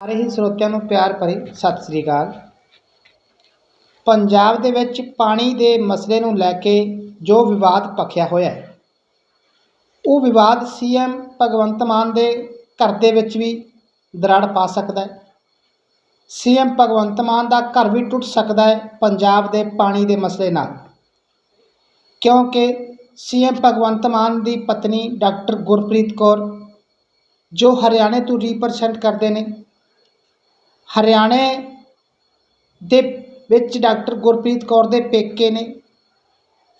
ਸਾਰੇ ਹੀ ਸਰੋਤਿਆਂ ਨੂੰ ਪਿਆਰ ਭਰੀ ਸਤਿ ਸ੍ਰੀ ਅਕਾਲ। ਪੰਜਾਬ ਦੇ ਵਿੱਚ ਪਾਣੀ ਦੇ ਮਸਲੇ ਨੂੰ ਲੈ ਕੇ ਜੋ ਵਿਵਾਦ ਭਖਿਆ ਹੋਇਆ ਹੈ, ਉਹ ਵਿਵਾਦ ਸੀਐਮ ਭਗਵੰਤ ਮਾਨ ਦੇ ਘਰ ਦੇ ਵਿੱਚ ਵੀ ਦਰਾੜ ਪਾ ਸਕਦਾ ਹੈ। ਸੀਐਮ ਭਗਵੰਤ ਮਾਨ ਦਾ ਘਰ ਵੀ ਟੁੱਟ ਸਕਦਾ ਹੈ ਪੰਜਾਬ ਦੇ ਪਾਣੀ ਦੇ ਮਸਲੇ ਨਾਲ। ਕਿਉਂਕਿ ਸੀਐਮ ਭਗਵੰਤ ਮਾਨ ਦੀ ਪਤਨੀ ਡਾਕਟਰ ਗੁਰਪ੍ਰੀਤ ਕੌਰ, ਜੋ ਹਰਿਆਣੇ ਤੋਂ ਰਿਪਰੈਜ਼ੈਂਟ ਕਰਦੇ ਨੇ ਹਰਿਆਣੇ ਦੇ ਵਿੱਚ ਡਾਕਟਰ ਗੁਰਪ੍ਰੀਤ ਕੌਰ ਦੇ ਪੇਕੇ ਨੇ।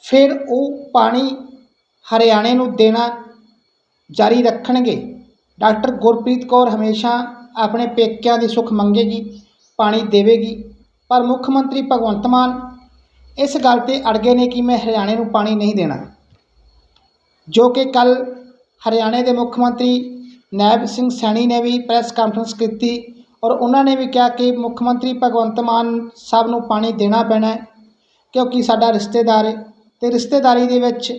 ਫਿਰ ਉਹ ਪਾਣੀ ਹਰਿਆਣੇ ਨੂੰ ਦੇਣਾ ਜਾਰੀ ਰੱਖਣਗੇ। ਡਾਕਟਰ ਗੁਰਪ੍ਰੀਤ ਕੌਰ ਹਮੇਸ਼ਾ ਆਪਣੇ ਪੇਕਿਆਂ ਦੀ ਸੁੱਖ ਮੰਗੇਗੀ, ਪਾਣੀ ਦੇਵੇਗੀ। ਪਰ ਮੁੱਖ ਮੰਤਰੀ ਭਗਵੰਤ ਮਾਨ ਇਸ ਗੱਲ ਤੇ ਅੜ ਗਏ ਨੇ ਕਿ ਮੈਂ ਹਰਿਆਣੇ ਨੂੰ ਪਾਣੀ ਨਹੀਂ ਦੇਣਾ। ਜੋ ਕਿ ਕੱਲ ਹਰਿਆਣੇ ਦੇ ਮੁੱਖ ਮੰਤਰੀ ਨੈਬ ਸਿੰਘ ਸੈਣੀ ਨੇ ਵੀ ਪ੍ਰੈਸ ਕਾਨਫਰੰਸ ਕੀਤੀ ਔਰ ਉਹਨਾਂ ਨੇ ਵੀ ਕਿਹਾ ਕਿ ਮੁੱਖ ਮੰਤਰੀ ਭਗਵੰਤ ਮਾਨ ਸਾਹਿਬ ਨੂੰ ਪਾਣੀ ਦੇਣਾ ਪੈਣਾ ਕਿਉਂਕਿ ਸਾਡਾ ਰਿਸ਼ਤੇਦਾਰ ਹੈ ਤੇ ਰਿਸ਼ਤੇਦਾਰੀ ਦੇ ਵਿੱਚ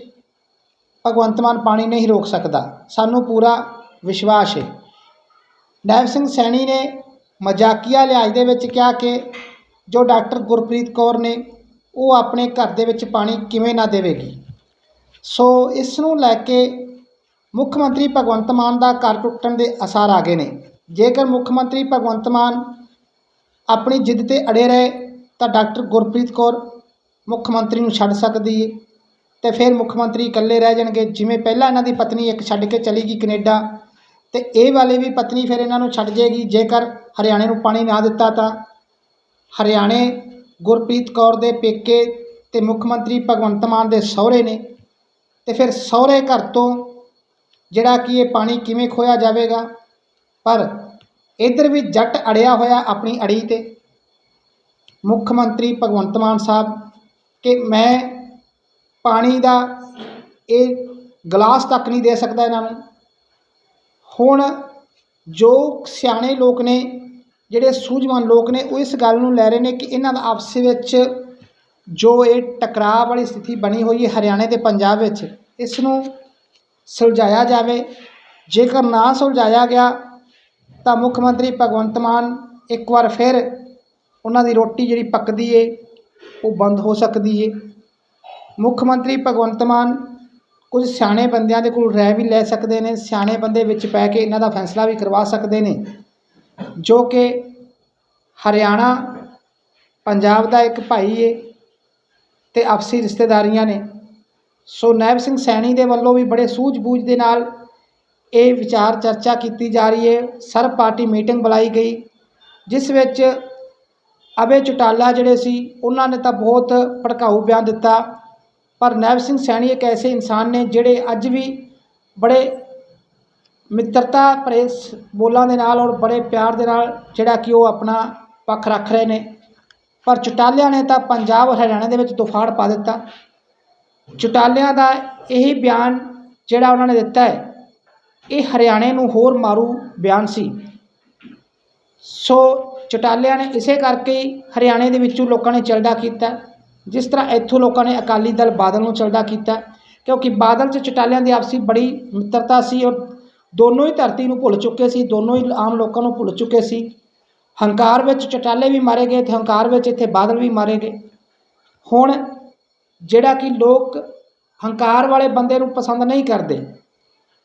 ਭਗਵੰਤ ਮਾਨ ਪਾਣੀ ਨਹੀਂ ਰੋਕ ਸਕਦਾ। ਸਾਨੂੰ ਪੂਰਾ ਵਿਸ਼ਵਾਸ ਹੈ। ਨੈਬ ਸਿੰਘ ਸੈਣੀ ਨੇ ਮਜ਼ਾਕੀਆ ਲਿਹਾਜ਼ ਦੇ ਵਿੱਚ ਕਿਹਾ ਕਿ ਜੋ ਡਾਕਟਰ ਗੁਰਪ੍ਰੀਤ ਕੌਰ ਨੇ, ਉਹ ਆਪਣੇ ਘਰ ਦੇ ਵਿੱਚ ਪਾਣੀ ਕਿਵੇਂ ਨਾ ਦੇਵੇਗੀ। ਸੋ ਇਸ ਨੂੰ ਲੈ ਕੇ ਮੁੱਖ ਮੰਤਰੀ ਭਗਵੰਤ ਮਾਨ ਦਾ ਘਰ ਟੁੱਟਣ ਦੇ ਅਸਾਰ ਆ ਗਏ ਨੇ। ਜੇਕਰ ਮੁੱਖ ਮੰਤਰੀ ਭਗਵੰਤ ਮਾਨ ਆਪਣੀ ਜਿੱਦ ਤੇ ਅੜੇ ਰਹੇ, ਤਾਂ ਡਾਕਟਰ ਗੁਰਪ੍ਰੀਤ ਕੌਰ ਮੁੱਖ ਮੰਤਰੀ ਨੂੰ ਛੱਡ ਸਕਦੀ ਹੈ ਤੇ ਫਿਰ ਮੁੱਖ ਮੰਤਰੀ ਇਕੱਲੇ ਰਹਿ ਜਾਣਗੇ, ਜਿਵੇਂ ਪਹਿਲਾਂ ਇਹਨਾਂ ਦੀ ਪਤਨੀ ਇੱਕ ਛੱਡ ਕੇ ਚਲੀ ਗਈ ਕੈਨੇਡਾ। ਤੇ ਇਹ ਵਾਲੇ ਵੀ ਪਤਨੀ ਫਿਰ ਇਹਨਾਂ ਨੂੰ ਛੱਡ ਜਾਏਗੀ ਜੇਕਰ ਹਰਿਆਣੇ ਨੂੰ ਪਾਣੀ ਨਾ ਦਿੱਤਾ ਤਾਂ। ਹਰਿਆਣੇ ਗੁਰਪ੍ਰੀਤ ਕੌਰ ਦੇ ਪੇਕੇ ਤੇ ਮੁੱਖ ਮੰਤਰੀ ਭਗਵੰਤ ਮਾਨ ਦੇ ਸਹੁਰੇ ਨੇ। ਤੇ ਫਿਰ ਸਹੁਰੇ ਘਰ ਤੋਂ ਜਿਹੜਾ ਕਿ ਇਹ ਪਾਣੀ ਕਿਵੇਂ ਖੋਇਆ ਜਾਵੇਗਾ ਪਰ ਇੱਧਰ ਵੀ ਜੱਟ ਅੜਿਆ ਹੋਇਆ ਆਪਣੀ ਅੜੀ ਤੇ। ਮੁੱਖ ਮੰਤਰੀ ਭਗਵੰਤ ਮਾਨ ਸਾਹਿਬ, ਕਿ ਮੈਂ ਪਾਣੀ ਦਾ ਇਹ ਗਲਾਸ ਤੱਕ ਨਹੀਂ ਦੇ ਸਕਦਾ ਇਹਨਾਂ ਨੂੰ। ਹੁਣ ਜੋ ਸਿਆਣੇ ਲੋਕ ਨੇ, ਜਿਹੜੇ ਸੂਝਵਾਨ ਲੋਕ ਨੇ, ਉਹ ਇਸ ਗੱਲ ਨੂੰ ਲੈ ਰਹੇ ਨੇ ਕਿ ਇਹਨਾਂ ਦਾ ਆਪਸ ਵਿੱਚ ਜੋ ਇਹ ਟਕਰਾਅ ਵਾਲੀ ਸਥਿਤੀ ਬਣੀ ਹੋਈ ਹੈ ਹਰਿਆਣੇ ਤੇ ਪੰਜਾਬ ਵਿੱਚ, ਇਸ ਨੂੰ ਸੁਲਝਾਇਆ ਜਾਵੇ। ਜੇਕਰ ਨਾ ਸੁਲਝਾਇਆ ਗਿਆ ਤਾਂ ਮੁੱਖ ਮੰਤਰੀ ਭਗਵੰਤ ਮਾਨ ਇੱਕ ਵਾਰ ਫਿਰ ਉਹਨਾਂ ਦੀ ਰੋਟੀ ਜਿਹੜੀ ਪੱਕਦੀ ਏ, ਉਹ ਬੰਦ ਹੋ ਸਕਦੀ ਏ। ਮੁੱਖ ਮੰਤਰੀ ਭਗਵੰਤ ਮਾਨ ਕੁਝ ਸਿਆਣੇ ਬੰਦਿਆਂ ਦੇ ਕੋਲ ਰਹਿ ਵੀ ਲੈ ਸਕਦੇ ਨੇ, ਸਿਆਣੇ ਬੰਦੇ ਵਿੱਚ ਪੈ ਕੇ ਇਹਨਾਂ ਦਾ ਫੈਸਲਾ ਵੀ ਕਰਵਾ ਸਕਦੇ ਨੇ, ਜੋ ਕਿ ਹਰਿਆਣਾ ਪੰਜਾਬ ਦਾ ਇੱਕ ਭਾਈ ਏ ਤੇ ਆਪਸੀ ਰਿਸ਼ਤੇਦਾਰੀਆਂ ਨੇ। ਸੋ ਨੈਬ ਸਿੰਘ ਸੈਣੀ ਦੇ ਵੱਲੋਂ ਵੀ ਬੜੇ ਸੂਝ-ਬੂਝ ਦੇ ਨਾਲ ਇਹ ਵਿਚਾਰ ਚਰਚਾ ਕੀਤੀ ਜਾ ਰਹੀ ਹੈ। ਸਰਬ ਪਾਰਟੀ ਮੀਟਿੰਗ ਬੁਲਾਈ ਗਈ, ਜਿਸ ਵਿੱਚ ਅਬੇ ਚੁਟਾਲਾ ਜਿਹੜੇ ਸੀ, ਉਹਨਾਂ ਨੇ ਤਾਂ ਬਹੁਤ ਭੜਕਾਊ ਬਿਆਨ ਦਿੱਤਾ। ਪਰ ਨੈਬ ਸਿੰਘ ਸੈਣੀ ਇੱਕ ਐਸੇ ਇਨਸਾਨ ਨੇ ਜਿਹੜੇ ਅੱਜ ਵੀ ਬੜੇ ਮਿੱਤਰਤਾ ਭਰੇ ਸ- ਬੋਲਾਂ ਦੇ ਨਾਲ ਔਰ ਬੜੇ ਪਿਆਰ ਦੇ ਨਾਲ ਜਿਹੜਾ ਕਿ ਉਹ ਆਪਣਾ ਪੱਖ ਰੱਖ ਰਹੇ ਨੇ। ਪਰ ਚਟਾਲਿਆਂ ਨੇ ਤਾਂ ਪੰਜਾਬ ਔਰ ਹਰਿਆਣਾ ਦੇ ਵਿੱਚ ਤੁਫਾੜ ਪਾ ਦਿੱਤਾ। ਚੁਟਾਲਿਆਂ ਦਾ ਇਹੀ ਬਿਆਨ ਜਿਹੜਾ ਉਹਨਾਂ ਨੇ ਦਿੱਤਾ ਹੈ ਇਹ ਹਰਿਆਣੇ ਨੂੰ ਹੋਰ ਮਾਰੂ ਬਿਆਨ ਸੀ। ਸੋ ਚਟਾਲਿਆਂ ਨੇ ਇਸੇ ਕਰਕੇ ਹੀ ਹਰਿਆਣੇ ਦੇ ਵਿੱਚੋਂ ਲੋਕਾਂ ਨੇ ਚਲਦਾ ਕੀਤਾ, ਜਿਸ ਤਰ੍ਹਾਂ ਇੱਥੋਂ ਲੋਕਾਂ ਨੇ ਅਕਾਲੀ ਦਲ ਬਾਦਲ ਨੂੰ ਚਲਦਾ ਕੀਤਾ, ਕਿਉਂਕਿ ਬਾਦਲ 'ਚ ਚਟਾਲਿਆਂ ਦੀ ਆਪਸੀ ਬੜੀ ਮਿੱਤਰਤਾ ਸੀ ਔਰ ਦੋਨੋਂ ਹੀ ਧਰਤੀ ਨੂੰ ਭੁੱਲ ਚੁੱਕੇ ਸੀ, ਦੋਨੋਂ ਹੀ ਆਮ ਲੋਕਾਂ ਨੂੰ ਭੁੱਲ ਚੁੱਕੇ ਸੀ। ਹੰਕਾਰ ਵਿੱਚ ਚਟਾਲੇ ਵੀ ਮਾਰੇ ਗਏ ਤੇ ਹੰਕਾਰ ਵਿੱਚ ਇੱਥੇ ਬਾਦਲ ਵੀ ਮਾਰੇ ਗਏ। ਹੁਣ ਜਿਹੜਾ ਕਿ ਲੋਕ ਹੰਕਾਰ ਵਾਲੇ ਬੰਦੇ ਨੂੰ ਪਸੰਦ ਨਹੀਂ ਕਰਦੇ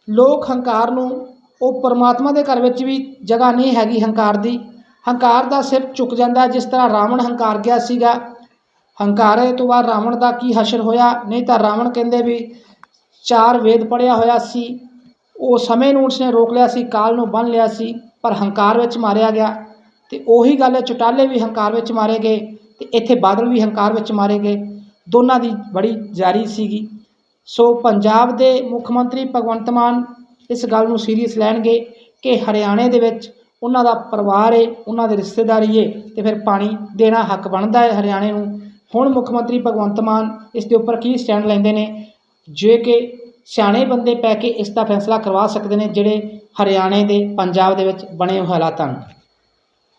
ਲੋਕ ਹੰਕਾਰ ਨੂੰ ਉਹ ਪਰਮਾਤਮਾ ਦੇ ਘਰ ਵਿੱਚ ਵੀ ਜਗ੍ਹਾ ਨਹੀਂ ਹੈਗੀ ਹੰਕਾਰ ਦੀ। ਹੰਕਾਰ ਦਾ ਸਿਰ ਝੁਕ ਜਾਂਦਾ ਜਿਸ ਤਰ੍ਹਾਂ ਰਾਵਣ ਹੰਕਾਰ ਗਿਆ ਸੀਗਾ। ਹੰਕਾਰੇ ਤੋਂ ਬਾਅਦ ਰਾਵਣ ਦਾ ਕੀ ਹਸ਼ਰ ਹੋਇਆ? ਨਹੀਂ ਤਾਂ ਰਾਵਣ ਕਹਿੰਦੇ ਵੀ ਚਾਰ ਵੇਦ ਪੜਿਆ ਹੋਇਆ ਸੀ। ਉਹ ਸਮੇਂ ਨੂੰ ਉਸਨੇ ਰੋਕ ਲਿਆ ਸੀ, ਕਾਲ ਨੂੰ ਬੰਨ ਲਿਆ ਸੀ, ਪਰ ਹੰਕਾਰ ਵਿੱਚ ਮਾਰਿਆ ਗਿਆ। ਤੇ ਉਹੀ ਗੱਲ ਹੈ, ਚੁਟਾਲੇ ਵੀ ਹੰਕਾਰ ਵਿੱਚ ਮਾਰੇ ਗਏ ਤੇ ਇੱਥੇ ਬਾਦਲ ਵੀ ਹੰਕਾਰ ਵਿੱਚ ਮਾਰੇ ਗਏ। ਦੋਨਾਂ ਦੀ ਬੜੀ ਜਾਰੀ ਸੀਗੀ। ਸੋ ਪੰਜਾਬ ਦੇ ਮੁੱਖ ਮੰਤਰੀ ਭਗਵੰਤ ਮਾਨ ਇਸ ਗੱਲ ਨੂੰ ਸੀਰੀਅਸ ਲੈਣਗੇ ਕਿ ਹਰਿਆਣੇ ਦੇ ਵਿੱਚ ਉਹਨਾਂ ਦਾ ਪਰਿਵਾਰ ਏ, ਉਹਨਾਂ ਦੇ ਰਿਸ਼ਤੇਦਾਰੀ ਏ ਤੇ ਫਿਰ ਪਾਣੀ ਦੇਣਾ ਹੱਕ ਬਣਦਾ ਹੈ ਹਰਿਆਣੇ ਨੂੰ। ਹੁਣ ਮੁੱਖ ਮੰਤਰੀ ਭਗਵੰਤ ਮਾਨ ਇਸ ਦੇ ਉੱਪਰ ਕੀ ਸਟੈਂਡ ਲੈਂਦੇ ਨੇ? ਜੇ ਕਿ ਸਿਆਣੇ ਬੰਦੇ ਪੈ ਕੇ ਇਸ ਦਾ ਫੈਸਲਾ ਕਰਵਾ ਸਕਦੇ ਨੇ ਜਿਹੜੇ ਹਰਿਆਣੇ ਦੇ, ਪੰਜਾਬ ਦੇ ਵਿੱਚ ਬਣੇ ਹੋਏ ਹਾਲਾਤਾਂ ਨੂੰ।